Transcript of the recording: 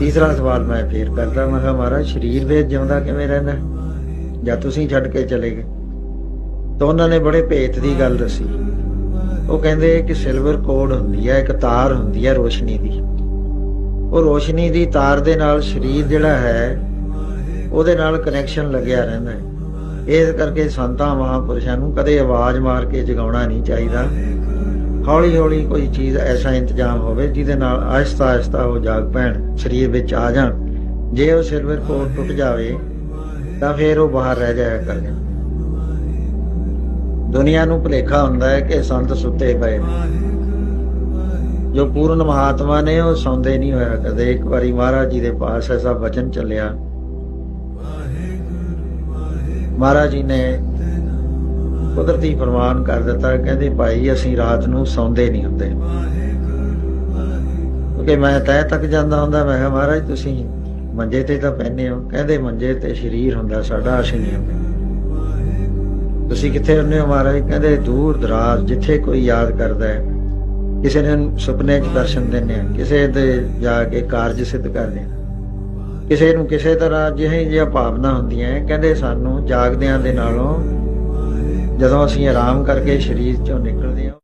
ਤੀਸਰਾ ਸਵਾਲ ਮੈਂ ਫੇਰ ਕਰਦਾ ਮੈਂ ਕਿਹਾ ਮਹਾਰਾਜ, ਸਰੀਰ ਵਿੱਚ ਜਿਉਂਦਾ ਕਿਵੇਂ ਰਹਿੰਦਾ? ਜਾਂ ਤੁਸੀਂ ਛੱਡ ਕੇ ਚਲੇ ਗਏ? ਤਾਂ ਉਹਨਾਂ ਨੇ ਬੜੇ ਭੇਤ ਦੀ ਗੱਲ ਦੱਸੀ। ਉਹ ਕਹਿੰਦੇ ਕਿ ਸਿਲਵਰ ਕੋਡ ਹੁੰਦੀ ਹੈ, ਇੱਕ ਤਾਰ ਹੁੰਦੀ ਹੈ ਰੋਸ਼ਨੀ ਦੀ। ਉਹ ਰੋਸ਼ਨੀ ਦੀ ਤਾਰ ਦੇ ਨਾਲ ਸਰੀਰ ਜਿਹੜਾ ਹੈ, ਉਹਦੇ ਨਾਲ ਕਨੈਕਸ਼ਨ ਲੱਗਿਆ ਰਹਿੰਦਾ ਹੈ। ਇਸ ਕਰਕੇ ਸੰਤਾਂ ਮਹਾਪੁਰਸ਼ਾਂ ਨੂੰ ਕਦੇ ਆਵਾਜ਼ ਮਾਰ ਕੇ ਜਗਾਉਣਾ ਨਹੀਂ ਚਾਹੀਦਾ। ਹੌਲੀ ਹੌਲੀ ਕੋਈ ਚੀਜ਼ ਐਸਾ ਇੰਤਜ਼ਾਮ ਹੋਵੇ ਜਿਹਦੇ ਨਾਲ ਆਹਿਸਤਾ ਆਹਿਸਤਾ ਉਹ ਜਾਗ ਪੈਣ, ਸਰੀਰ ਵਿੱਚ ਆ ਜਾਣ। ਜੇ ਉਹ ਸਿਲਵਰ ਕੋਡ ਟੁੱਟ ਜਾਵੇ, ਤਾਂ ਫਿਰ ਉਹ ਬਾਹਰ ਰਹਿ ਜਾਇਆ ਕਰਦੇ ਦੁਨੀਆ ਨੂੰ ਭੁਲੇਖਾ ਹੁੰਦਾ ਹੈ ਕਿ ਸੰਤ ਸੁੱਤੇ ਪਏ ਨੇ। ਜੋ ਪੂਰਨ ਮਹਾਤਮਾ ਨੇ, ਉਹ ਸੌਂਦੇ ਨਹੀਂ ਹੋਇਆ ਕਦੇ ਇੱਕ ਵਾਰੀ ਮਹਾਰਾਜ ਜੀ ਦੇ ਪਾਸ ਐਸਾ ਵਚਨ ਚੱਲਿਆ। ਮਹਾਰਾਜ ਜੀ ਨੇ ਕੁਦਰਤੀ ਫਰਮਾਨ ਕਰ ਦਿੱਤਾ, ਕਹਿੰਦੇ ਭਾਈ ਅਸੀਂ ਰਾਤ ਨੂੰ ਸੌਂਦੇ ਨਹੀਂ ਹੁੰਦੇ। ਕਿਉਂਕਿ ਮੈਂ ਤੈ ਤੱਕ ਜਾਂਦਾ ਹੁੰਦਾ, ਮੈਂ ਕਿਹਾ ਮਹਾਰਾਜ ਤੁਸੀਂ ਮੰਜੇ ਤੇ ਤਾਂ ਪੈਨੇ ਹੋ, ਕਹਿੰਦੇ ਮੰਜੇ ਤੇ ਸਰੀਰ ਹੁੰਦਾ, ਸਾਡਾ ਅਸੀਂ ਨਹੀਂ ਹੁੰਦੇ। ਤੁਸੀਂ ਕਿੱਥੇ ਹੁੰਦੇ ਹੋ ਮਹਾਰਾਜ? ਕਹਿੰਦੇ ਦੂਰ ਦਰਾਜ, ਜਿੱਥੇ ਕੋਈ ਯਾਦ ਕਰਦਾ ਹੈ। ਕਿਸੇ ਨੇ ਸੁਪਨੇ 'ਚ ਦਰਸ਼ਨ ਦਿੰਦੇ ਆ ਕਿਸੇ ਦੇ ਜਾ ਕੇ ਕਾਰਜ ਸਿੱਧ ਕਰਦੇ ਆ ਕਿਸੇ ਨੂੰ ਕਿਸੇ ਤਰ੍ਹਾਂ ਜਿਹੇ ਜਿਹੀਆਂ ਭਾਵਨਾ ਹੁੰਦੀਆਂ ਕਹਿੰਦੇ ਸਾਨੂੰ ਜਾਗਦਿਆਂ ਦੇ ਨਾਲੋਂ ਜਦੋਂ ਅਸੀਂ ਆਰਾਮ ਕਰਕੇ ਸਰੀਰ ਚੋਂ ਨਿਕਲਦੇ ਹਾਂ